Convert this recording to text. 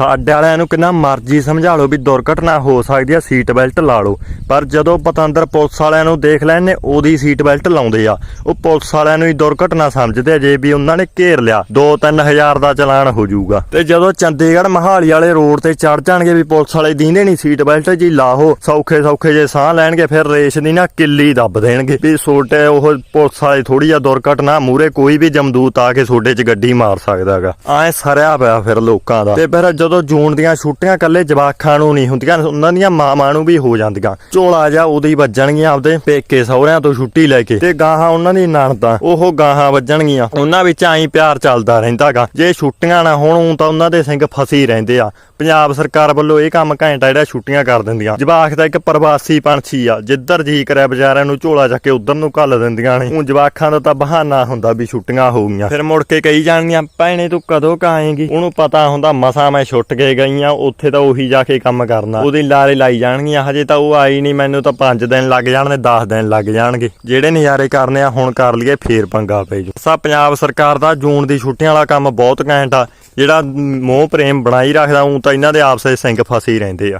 ਸਾਡੇ ਵਾਲਿਆਂ ਨੂੰ ਕਿੰਨਾ ਮਰਜ਼ੀ ਸਮਝਾ ਲਓ ਵੀ ਦੁਰਘਟਨਾ ਹੋ ਸਕਦੀ ਆ ਸੀਟ ਬੈਲਟ ਲਾ ਲਓ। ਪਰ ਜਦੋਂ ਪਤੰਦਰ ਪੁਲਿਸ ਵਾਲਿਆਂ ਨੂੰ ਦੇਖ ਲੈਣੇ ਉਹਦੀ ਸੀਟ ਬੈਲਟ ਲਾਉਂਦੇ ਆ। ਉਹ ਪੁਲਿਸ ਵਾਲਿਆਂ ਨੂੰ ਹੀ ਦੁਰਘਟਨਾ ਸਮਝਦੇ ਆ, ਜੇ ਵੀ ਉਹਨਾਂ ਨੇ ਘੇਰ ਲਿਆ 2-3 ਦਾ ਚਲਾਨ ਹੋ ਜਾਊਗਾ। ਤੇ ਜਦੋਂ ਚੰਡੀਗੜ੍ਹ ਮਹਾਲੀ ਵਾਲੇ ਰੋਡ ਤੇ ਚੜ ਜਾਣਗੇ ਵੀ ਪੁਲਿਸ ਵਾਲੇ ਦੀਂਦੇ ਨਹੀਂ ਸੀਟ ਬੈਲਟ ਜੀ ਲਾਹੋ ਸੌਖੇ ਸੌਖੇ ਜੇ ਸਾਹ ਲੈਣਗੇ, ਫਿਰ ਰੇਸ ਦੀ ਨਾ ਕਿੱਲੀ ਦੱਬ ਦੇਣਗੇ। ਵੀ ਛੋਟੇ ਉਹ ਪੁਲਿਸ ਵਾਲੇ ਥੋੜੀ ਆ ਦੁਰਘਟਨਾ ਮੂਰੇ ਕੋਈ ਵੀ ਜਮਦੂਤ ਆ ਕੇ ਛੋਡੇ 'ਚ ਗੱਡੀ ਮਾਰ ਸਕਦਾਗਾ। ਐ ਸਰਿਆ ਪਿਆ ਫਿਰ ਲੋਕਾਂ ਦਾ। ਤੇ ਫਿਰ ਜਦੋਂ ਜੂਨ ਦੀਆਂ ਛੁੱਟੀਆਂ ਕੱਲੇ ਜਵਾਕਾਂ ਨੂੰ ਨਹੀਂ ਹੁੰਦੀਆਂ, ਉਹਨਾਂ ਦੀਆਂ ਮਾਵਾਂ ਨੂੰ ਵੀ ਹੋ ਜਾਂਦੀਆਂ। ਝੋਲਾ ਜਾ ਉਦੋਂ ਹੀ ਵੱਜਣਗੀਆਂ ਆਪਦੇ ਪੇਕੇ ਸਹੁਰਿਆਂ ਤੋਂ ਛੁੱਟੀ ਲੈ ਕੇ। ਤੇ ਗਾਹਾਂ ਉਹਨਾਂ ਦੀ ਨਣਦਾਂ, ਉਹ ਗਾਹਾਂ ਵੱਜਣਗੀਆਂ। ਉਹਨਾਂ ਵਿੱਚ ਐਂ ਪਿਆਰ ਚੱਲਦਾ ਰਹਿੰਦਾਗਾ। ਜੇ ਛੁੱਟੀਆਂ ਨਾ ਹੋਣ ਤਾਂ ਉਹਨਾਂ ਦੇ ਸਿੰਘ ਫਸੀ ਰਹਿੰਦੇ ਆ। ਪੰਜਾਬ ਸਰਕਾਰ ਵੱਲੋਂ ਇਹ ਕੰਮ ਘੰਟਾ ਜਿਹੜਾ ਛੁੱਟੀਆਂ ਕਰ ਦਿੰਦੀਆਂ। ਜਵਾਕ ਦਾ ਇੱਕ ਪ੍ਰਵਾਸੀ ਪੰਛੀ ਆ। ਜਿੱਧਰ ਜੀ ਕਰਿਆ ਵਿਚਾਰਿਆਂ ਨੂੰ ਝੋਲਾ ਚੱਕ ਕੇ ਉਧਰ ਨੂੰ ਘੱਲ ਦਿੰਦੀਆਂ ਨੇ। ਊਂ ਜਵਾਕਾਂ ਦਾ ਤਾਂ ਬਹਾਨਾ ਹੁੰਦਾ ਵੀ ਛੁੱਟੀਆਂ ਹੋ ਗਈਆਂ। ਫਿਰ ਮੁੜ ਕੇ ਕਹੀ ਜਾਣਗੀਆਂ, ਭੈਣੇ, ਤੂੰ ਕਦੋਂ ਕ ਉਹਨੂੰ ਪਤਾ ਹੁੰਦਾ, ਮਸਾ ਮੈਂ ਛੁੱਟ ਕੇ ਗਈ ਆ ਉੱਥੇ ਤਾਂ ਉਹੀ ਜਾ ਕੇ ਕੰਮ ਕਰਨਾ। ਉਹਦੇ ਲਾਰੇ ਲਾਈ ਜਾਣਗੀਆਂ, ਹਜੇ ਤਾਂ ਉਹ ਆਈ ਨਹੀਂ, ਮੈਨੂੰ ਤਾਂ 5 ਦਿਨ ਲੱਗ ਜਾਣਗੇ 10 ਦਿਨ ਲੱਗ ਜਾਣਗੇ। ਜਿਹੜੇ ਨਜ਼ਾਰੇ ਕਰਨੇ ਆ, ਹੁਣ ਕਰ ਲਈਏ, ਫੇਰ ਪੰਗਾ ਪੈ ਜੂ ਸਾ ਪੰਜਾਬ ਸਰਕਾਰ ਦਾ ਜੂਨ ਦੀ ਛੁੱਟੀਆਂ ਵਾਲਾ ਕੰਮ ਬਹੁਤ ਘੈਂਟ ਆ। ਜਿਹੜਾ ਮੋਹ ਪ੍ਰੇਮ ਬਣਾਈ ਰੱਖਦਾ, ਉਂ ਤਾਂ ਇਹਨਾਂ ਦੇ ਆਪਸੇ ਸਿੰਘ ਫਸੇ ਹੀ ਰਹਿੰਦੇ ਆ।